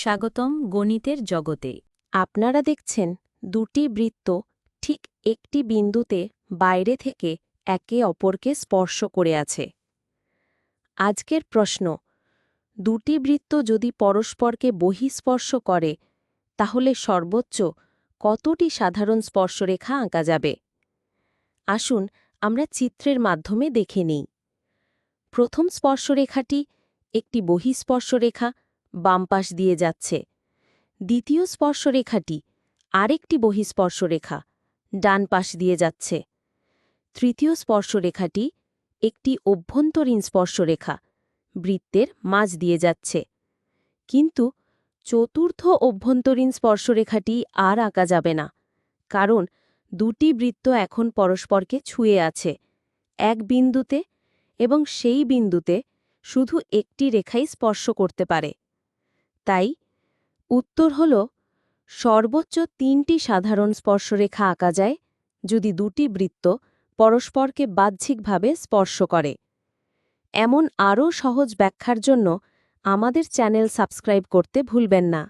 স্বাগতম গণিতের জগতে। আপনারা দেখছেন দুটি বৃত্ত ঠিক একটি বিন্দুতে বাইরে থেকে একে অপরকে স্পর্শ করে আছে। আজকের প্রশ্ন, দুটি বৃত্ত যদি পরস্পরকে বহিঃস্পর্শ করে, তাহলে সর্বোচ্চ কতটি সাধারণ স্পর্শরেখা আঁকা যাবে? আসুন আমরা চিত্রের মাধ্যমে দেখে নিই। প্রথম স্পর্শরেখাটি একটি বহিঃস্পর্শরেখা বাম পাশ দিয়ে যাচ্ছে। দ্বিতীয় স্পর্শরেখাটি আরেকটি বহিঃস্পর্শরেখা ডান পাশ দিয়ে যাচ্ছে। তৃতীয় স্পর্শরেখাটি একটি অভ্যন্তরীণ স্পর্শরেখা, বৃত্তের মাঝ দিয়ে যাচ্ছে। কিন্তু চতুর্থ অভ্যন্তরীণ স্পর্শরেখাটি আর আঁকা যাবে না, কারণ দুটি বৃত্ত এখন পরস্পরকে ছুঁয়ে আছে, এক বিন্দুতে এবং সেই বিন্দুতে শুধু একটি রেখাই স্পর্শ করতে পারে। তাই উত্তর হল, সর্বোচ্চ তিনটি সাধারণ স্পর্শরেখা আঁকা যায় যদি দুটি বৃত্ত পরস্পরকে বাহ্যিকভাবে স্পর্শ করে। এমন আরও সহজ ব্যাখ্যার জন্য আমাদের চ্যানেল সাবস্ক্রাইব করতে ভুলবেন না।